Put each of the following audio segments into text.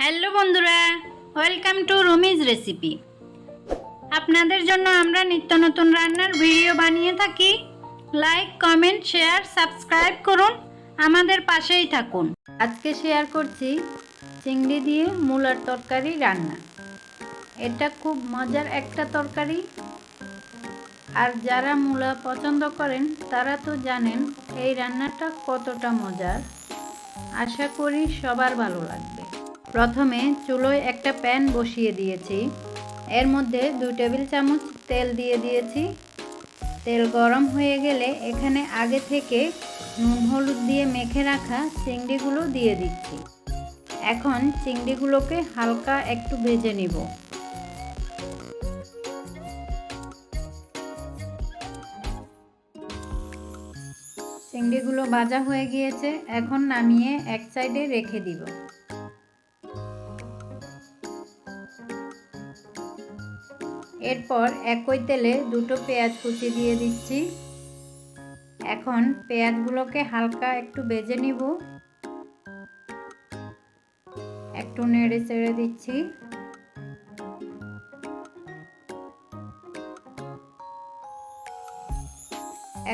Hello বন্ধুরা welcome to Rumi's recipe আপনাদের জন্য আমরা নিত্য নতুন রান্নার ভিডিও বানিয়ে থাকি। লাইক কমেন্ট শেয়ার সাবস্ক্রাইব করুন। আমাদের পাশেই থাকুন। আজকে শেয়ার করছি চিংড়ি দিয়ে মূলার তরকারি রান্না। এটা খুব মজার একটা তরকারি। আর যারা মূলা পছন্দ করেন, তারা তো জানেন এই রান্নাটা কতটা মজার। আশা করি সবার ভালো লাগবে। প্রথমে চুলোয় একটা প্যান বসিয়ে দিয়েছি। এর মধ্যে দুই টেবিল চামচ তেল দিয়ে দিয়েছি। তেল গরম হয়ে গেলে এখানে আগে থেকে নুন হলুদ দিয়ে মেখে রাখা চিংড়িগুলো দিয়ে দিচ্ছি। এখন চিংড়িগুলোকে হালকা একটু ভেজে নিব। চিংড়িগুলো ভাজা হয়ে গিয়েছে, এখন নামিয়ে এক সাইডে রেখে দিব। এরপর একই তেলে দুটো পেঁয়াজ কুচি দিয়ে দিচ্ছি। এখন পেঁয়াজগুলোকে হালকা একটু বেজে নিব। একটু নেড়ে চেড়ে দিচ্ছি।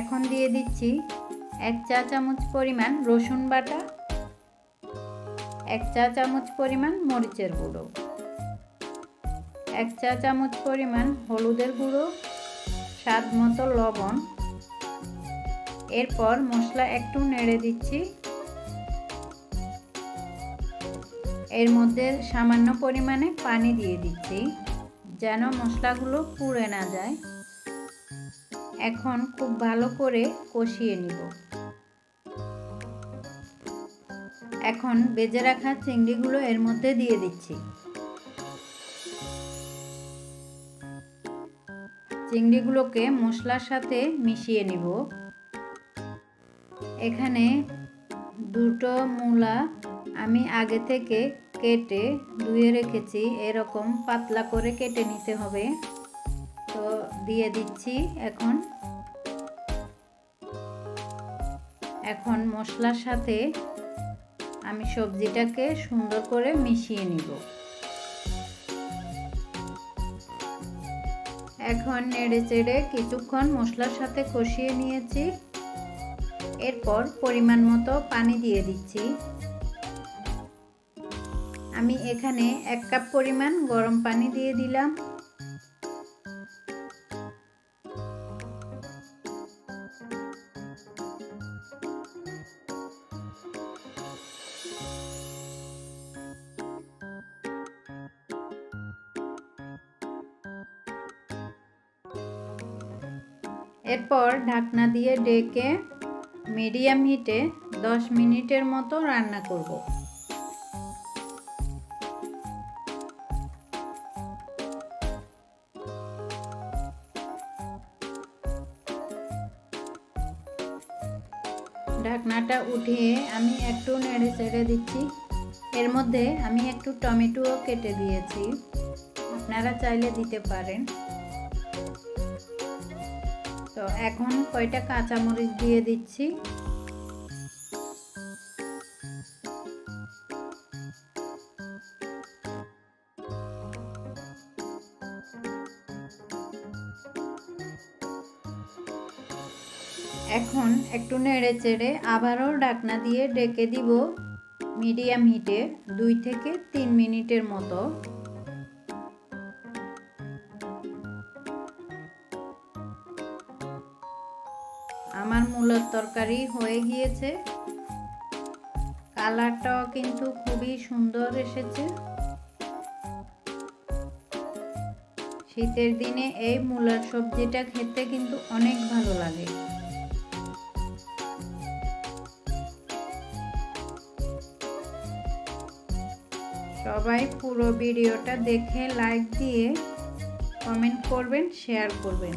এখন দিয়ে দিচ্ছি এক চা চামচ পরিমাণ রসুন বাটা, এক চা চামচ পরিমাণ মরিচের গুঁড়ো। এক চা চামচ পরিমাণ হলুদের গুঁড়ো, স্বাদ মতো লবণ। এরপর মশলা একটু নেড়ে দিচ্ছি। এর মধ্যে সামান্য পরিমাণে পানি দিয়ে দিচ্ছি, যেন মশলাগুলো পুড়ে না যায়। এখন খুব ভালো করে কষিয়ে নিব। এখন বেজে রাখা চিংড়িগুলো এর মধ্যে দিয়ে দিচ্ছি। চিংড়িগুলোকে মশলার সাথে মিশিয়ে নিব। এখানে দুটো মূলা আমি আগে থেকে কেটে ধুয়ে রেখেছি। এরকম পাতলা করে কেটে নিতে হবে। তো দিয়ে দিচ্ছি এখন। এখন মশলার সাথে আমি সবজিটাকে সুন্দর করে মিশিয়ে নিব। এখন নেড়ে চেড়ে কিছুক্ষণ মশলার সাথে কষিয়ে নিয়েছি। এরপর পরিমাণ মতো পানি দিয়ে দিচ্ছি। আমি এখানে এক কাপ পরিমাণ গরম পানি দিয়ে দিলাম। এরপর ঢাকনা দিয়ে ডেকে মিডিয়াম হিটে 10 মিনিটের মতো রান্না করব। ঢাকনাটা উঠিয়ে আমি একটু নেড়ে চেড়ে দিচ্ছি। এর মধ্যে আমি একটু টমেটোও কেটে দিয়েছি। আপনারা চাইলে দিতে পারেন। তো এখন কয়টা কাঁচামরিচ দিয়ে দিচ্ছি? এখন একটু নেড়ে চেড়ে আবারও ডাকনা দিয়ে ডেকে দিব মিডিয়াম হিটে দুই থেকে তিন মিনিটের মতো। আমার মূলের তরকারি হয়ে গিয়েছে। কালারটাও কিন্তু খুবই সুন্দর এসেছে। শীতের দিনে এই মূলার সবজিটা খেতে কিন্তু অনেক ভালো লাগে। সবাই পুরো ভিডিওটা দেখে লাইক দিয়ে কমেন্ট করবেন শেয়ার করবেন।